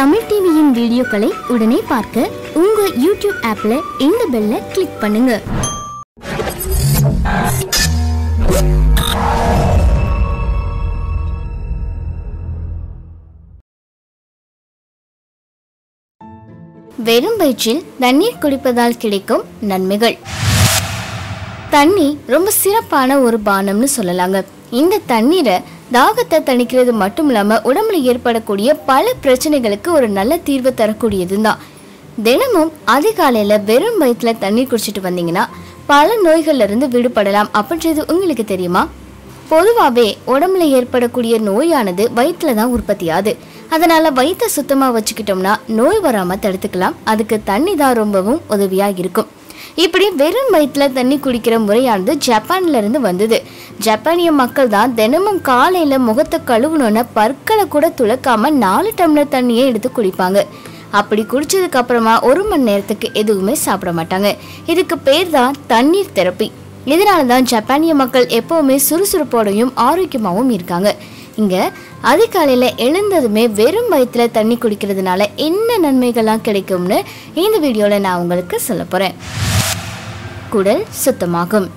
தமிழ் டிவியின் வீடியோக்களை உடனே பார்க்க உங்க யூடியூப் ஆப்ல இந்த பெல்ல கிளிக் பண்ணுங்க. வெறும் வயிற்றில் தண்ணீர் குடிப்பதால் கிடைக்கும் நன்மைகள். தண்ணி ரொம்ப சிறப்பான ஒரு பானம்னு சொல்லலாங்க. இந்த தண்ணீரை தாகத்தை தணிக்கிறது மட்டும் இல்லாமல் உடம்புல ஏற்படக்கூடிய பல பிரச்சனைகளுக்கு ஒரு நல்ல தீர்வு தரக்கூடியது தான் தினமும் அதிகாலையில் வெறும் வயிற்றுல தண்ணீர் குடிச்சிட்டு வந்தீங்கன்னா பல நோய்கள்லேருந்து விடுபடலாம் அப்படின்றது உங்களுக்கு தெரியுமா? பொதுவாகவே உடம்புல ஏற்படக்கூடிய நோயானது வயிற்றுல தான் உற்பத்தியாது. அதனால் வயிற்றை சுத்தமாக வச்சுக்கிட்டோம்னா நோய் வராமல் தடுத்துக்கலாம். அதுக்கு தண்ணி தான் ரொம்பவும் உதவியாக இருக்கும். இப்படி வெறும் வயிற்றில் தண்ணி குடிக்கிற முறையானது ஜப்பான்லேருந்து வந்தது. ஜப்பானிய மக்கள் தான் தினமும் காலையில முகத்தை கழுவுனோன்னு பற்களை கூட துளக்காமல் நாலு டம்ளர் தண்ணியை எடுத்து குடிப்பாங்க. அப்படி குடிச்சதுக்கு அப்புறமா ஒரு மணி நேரத்துக்கு எதுவுமே சாப்பிட மாட்டாங்க. இதுக்கு பேர் தான் தண்ணீர் தெரப்பி. இதனால தான் ஜப்பானிய மக்கள் எப்பவுமே சுறுசுறுப்போடையும் ஆரோக்கியமாகவும் இருக்காங்க. இங்க அதிகாலையில எழுந்ததுமே வெறும் வயிற்றுல தண்ணி குடிக்கிறதுனால என்ன நன்மைகள்லாம் கிடைக்கும்னு இந்த வீடியோல நான் உங்களுக்கு சொல்ல போறேன். குடல் சுத்தமாகும்.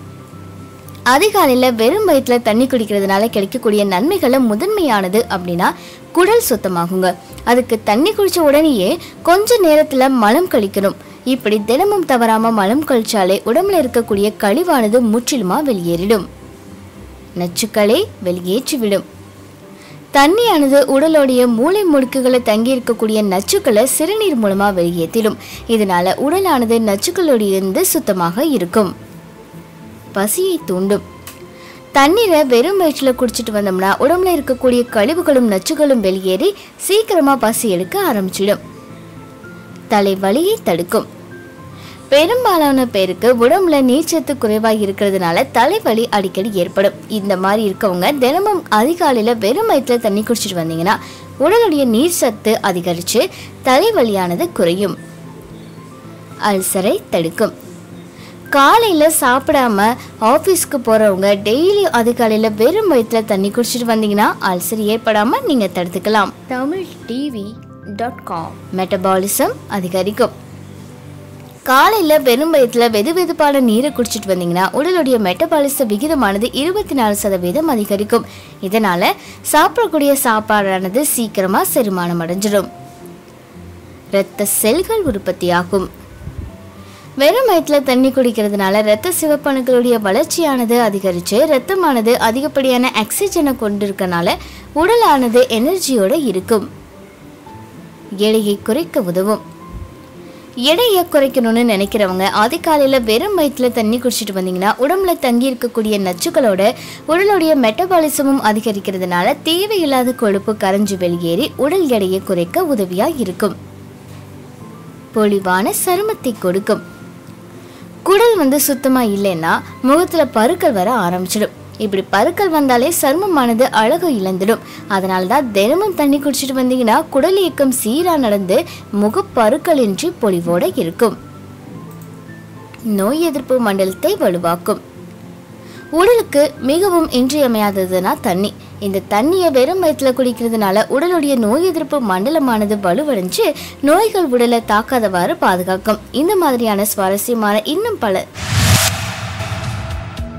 அதிகாலையில் வெறும் வயிற்றுல தண்ணி குடிக்கிறதுனால கிடைக்கக்கூடிய நன்மைகளை முதன்மையானது அப்படின்னா குடல் சுத்தமாகுங்க. அதுக்கு தண்ணி குடிச்ச உடனேயே கொஞ்ச நேரத்துல மலம் கழிக்கணும். இப்படி தினமும் தவறாம மலம் கழிச்சாலே உடம்புல இருக்கக்கூடிய கழிவானது முற்றிலுமா வெளியேறிடும். நச்சுக்களை வெளியேற்றிவிடும். தண்ணியானது உடலுடைய மூளை முடுக்குகளை தங்கி இருக்கக்கூடிய நச்சுக்களை சிறுநீர் மூலமாக வெளியேற்றிடும். இதனால உடலானது நச்சுக்களோடு இருந்து சுத்தமாக இருக்கும். பசியை தூண்டும். தண்ணீரை வெறும் வயிற்றில் குடிச்சிட்டு வந்தோம்னா உடம்புல இருக்கக்கூடிய கழிவுகளும் நச்சுகளும் வெளியேறி சீக்கிரமாக பசி எடுக்க ஆரம்பிச்சிடும். தலைவலியை தடுக்கும். பெரும்பாலான பேருக்கு உடம்புல நீர்ச்சத்து குறைவாக இருக்கிறதுனால தலைவலி அடிக்கடி ஏற்படும். இந்த மாதிரி இருக்கவங்க தினமும் அதிகாலையில் வெறும் வயிற்றுல தண்ணி குடிச்சிட்டு வந்தீங்கன்னா உடலுடைய நீர் சத்து அதிகரித்து தலைவலியானது குறையும். அல்சரை தடுக்கும். காலையில் சாப்பிடாம ஆஃபீஸ்க்கு போகிறவங்க டெய்லி அதிகாலையில் வெறும் வயிற்றில் தண்ணி குடிச்சிட்டு வந்தீங்கன்னா அல்சர் ஏற்படாமல் நீங்கள் தடுத்துக்கலாம். Tamil TV dot com. Metabolism அதிகரிக்கும். காலையில் வெறும் வயிற்றுல வெது வெதுப்பான நீரை குடிச்சிட்டு வந்தீங்கன்னா உடலுடைய மெட்டபாலிச விகிதமானது இருபத்தி நாலு சதவீதம் அதிகரிக்கும். இதனால் சாப்பிடக்கூடிய சாப்பாடானது சீக்கிரமாக செரிமானம் அடைஞ்சிடும். இரத்த செல்கள் உற்பத்தியாகும். வெறும் வயிற்றுல தண்ணி குடிக்கிறதுனால இரத்த சிவப்பணுக்களுடைய வளர்ச்சியானது அதிகரித்து இரத்தமானது அதிகப்படியான ஆக்சிஜனை கொண்டிருக்கனால உடலானது எனர்ஜியோடு இருக்கும். எடையை குறைக்க உதவும். எடையை குறைக்கணும்னு நினைக்கிறவங்க அதிகாலையில் வெறும் வயிற்றில் தண்ணி குடிச்சிட்டு வந்தீங்கன்னா உடம்புல தங்கி இருக்கக்கூடிய நச்சுக்களோட உடலுடைய மெட்டபாலிசமும் அதிகரிக்கிறதுனால தேவையில்லாத கொழுப்பு கரைஞ்சு வெளியேறி உடல் எடையை குறைக்க உதவியாக இருக்கும். பொலிவான சருமத்தை கொடுக்கும். குடல் வந்து சுத்தமாக இல்லைன்னா முகத்தில் பருக்கள் வர ஆரம்பிச்சிடும். இப்படி பருக்கள் வந்தாலே சருமமானது அழகு இழந்துடும். அதனால தான் தினமும் தண்ணி குடிச்சிட்டு வந்தீங்கன்னா குடல் இயக்கம் சீரா நடந்து முகப்பருக்களின்றி பொலிவோட இருக்கும். நோய் எதிர்ப்பு மண்டலத்தை வலுவாக்கும். உடலுக்கு மிகவும் இன்றியமையாததுன்னா தண்ணி. இந்த தண்ணியை வெறும் வயிற்றுல குடிக்கிறதுனால உடலுடைய நோய் எதிர்ப்பு மண்டலமானது வலுவடைஞ்சு நோய்கள் உடலை தாக்காதவாறு பாதுகாக்கும். இந்த மாதிரியான சுவாரஸ்யமான இன்னும் பல